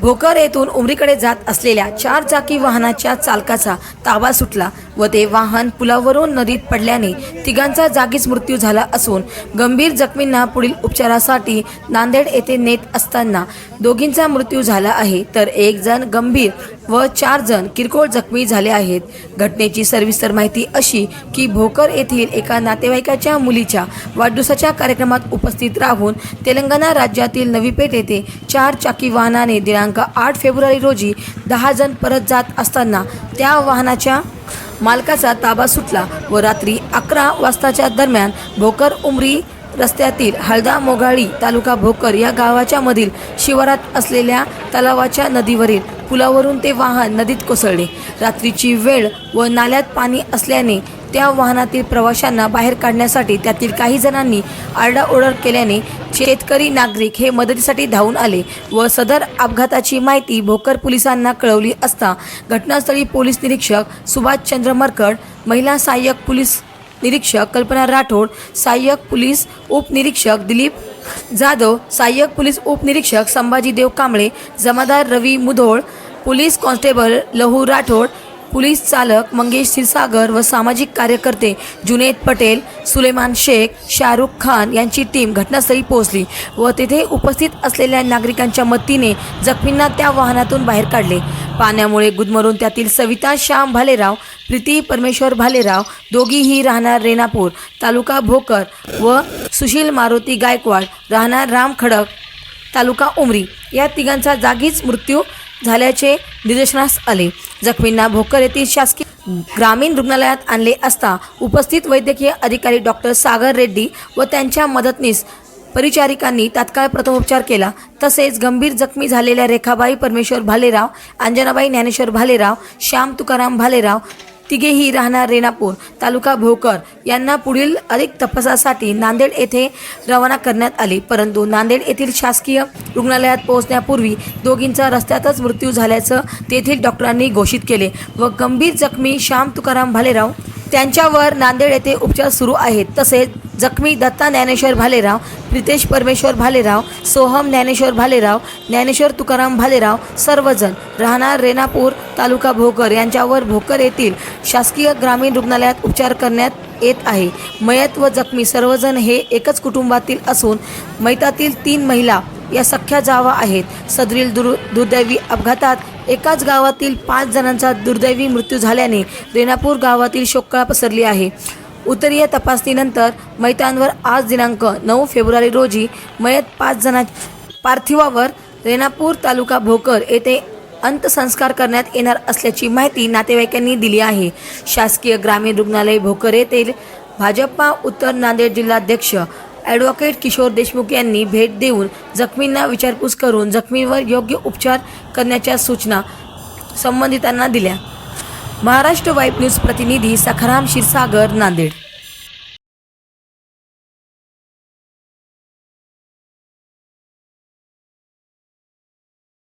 भोकर येथून उमरीकडे जात असलेल्या चार चाकी वाहनाच्या चालकाचा ताबा सुटला व ते वाहन पुलावरून नदीत पडल्याने तिघांचा जागीच मृत्यू झाला असून गंभीर जखमींना पुढील उपचारासाठी नांदेड येथे नेत असताना दोघींचा मृत्यू झाला आहे. तर एक जण गंभीर व चार जण किरकोळ जखमी झाले आहेत. घटनेची सविस्तर माहिती अशी की भोकर येथील एका नातेवाईकाच्या मुलीच्या वाढदिवसाच्या कार्यक्रमात उपस्थित राहून तेलंगणा राज्यातील नवीपेठ येथे चार चाकी वाहनाने दिनांक आठ फेब्रुवारी रोजी दहा जण परत जात असताना त्या वाहनाच्या मालकाचा ताबा सुटला व रात्री अकरा वाजताच्या दरम्यान भोकर उमरी रस्त्यातील हळदा मोगाळी तालुका भोकर या गावाच्या मधील शिवारात असलेल्या तलावाच्या नदीवरील पुलावरून ते वाहन नदीत कोसळले. रात्रीची वेळ व नाल्यात पाणी असल्याने त्या वाहनातील प्रवाशांना बाहेर काढण्यासाठी त्यातील काही जणांनी आरडाओरड केल्याने शेतकरी नागरिक हे मदतीसाठी धावून आले व सदर अपघाताची माहिती भोकर पोलिसांना कळवली असता घटनास्थळी पोलीस निरीक्षक सुभाषचंद्र मरकड महिला सहाय्यक पोलीस निरीक्षक कल्पना राठोड सहाय्यक पोलीस उपनिरीक्षक दिलीप जाधव सहाय्यक पोलीस उपनिरीक्षक संभाजी देव कांबळे जमादार Ravi Mudhol police constable Lahu Rathod police चालक मंगेश क्षीरसागर व सामाजिक कार्यकर्ते जुनेद पटेल सुलेमान शेख शाहरुख खान यांची टीम घटनास्थळी पोहोचली व तेथे उपस्थित असलेल्या नागरिकांच्या मदतीने जखमींना त्या वाहनातून बाहेर काढले. पाण्यामुळे गुदमरून त्यातील सविता श्याम भालेराव प्रीती परमेश्वर भालेराव दोघीही राहणार रेणापूर तालुका भोकर व सुशील मारुती गायकवाड राहणार राम खडक तालुका उमरी. या तिघांचा जागीच मृत्यू झाल्याचे निदर्शनास आले. जखमींना भोकर येथील शासकीय ग्रामीण रुग्णालयात आणले असता उपस्थित वैद्यकीय अधिकारी डॉक्टर सागर रेड्डी व त्यांच्या मदतनीस परिचारिकांनी तात्काळ प्रथमोपचार केला. तसेच गंभीर जखमी झालेल्या रेखाबाई परमेश्वर भालेराव अंजनाबाई ज्ञानेश्वर भालेराव श्याम तुकाराम भालेराव तिघेही राहणार रेणापूर तालुका भोकर. यांना पुढील अधिक तपासासाठी नांदेड येथे रवाना करण्यात आले. परंतु नांदेड येथील शासकीय रुग्णालयात पोहोचण्यापूर्वी दोघींचा रस्त्यातच मृत्यू झाल्याचं तेथील डॉक्टरांनी घोषित केले व गंभीर जखमी श्याम तुकाराम भालेराव त्यांच्यावर नांदेड येथे उपचार सुरू आहेत. तसेच जखमी दत्ता ज्ञानेश्वर भालेराव प्रितेश परमेश्वर भालेराव सोहम ज्ञानेश्वर भालेराव ज्ञानेश्वर तुकाराम भालेराव सर्वजण राहणार रेणापूर तालुका भोकर यांच्यावर भोकर येथील शासकीय ग्रामीण रुग्णालयात उपचार करण्यात येत आहे. मयत व जखमी सर्वजण हे एकच कुटुंबातील असून मैतातील तीन महिला या सख्या जावा आहेत. सदरील दुर् दुर्दैवी अपघातात एकाच गावातील पाच जणांचा दुर्दैवी मृत्यू झाल्याने रेणापूर गावातील शोककळा पसरली आहे. उत्तरीय तपासणीनंतर मैतांवर आज दिनांक नऊ फेब्रुवारी रोजी मयत पाच जणां पार्थिवावर रेणापूर तालुका भोकर येथे अंत्यसंस्कार करण्यात येणार असल्याची माहिती नातेवाईकांनी दिली आहे. शासकीय ग्रामीण रुग्णालय भोकर येथील भाजपा उत्तर नांदेड जिल्हाध्यक्ष ॲडव्होकेट किशोर देशमुख यांनी भेट देऊन जखमींना विचारपूस करून जखमींवर योग्य उपचार करण्याच्या सूचना संबंधितांना दिल्या. महाराष्ट्र वाईफ न्यूज प्रतिनिधी सखाराम क्षीरसागर नांदेड.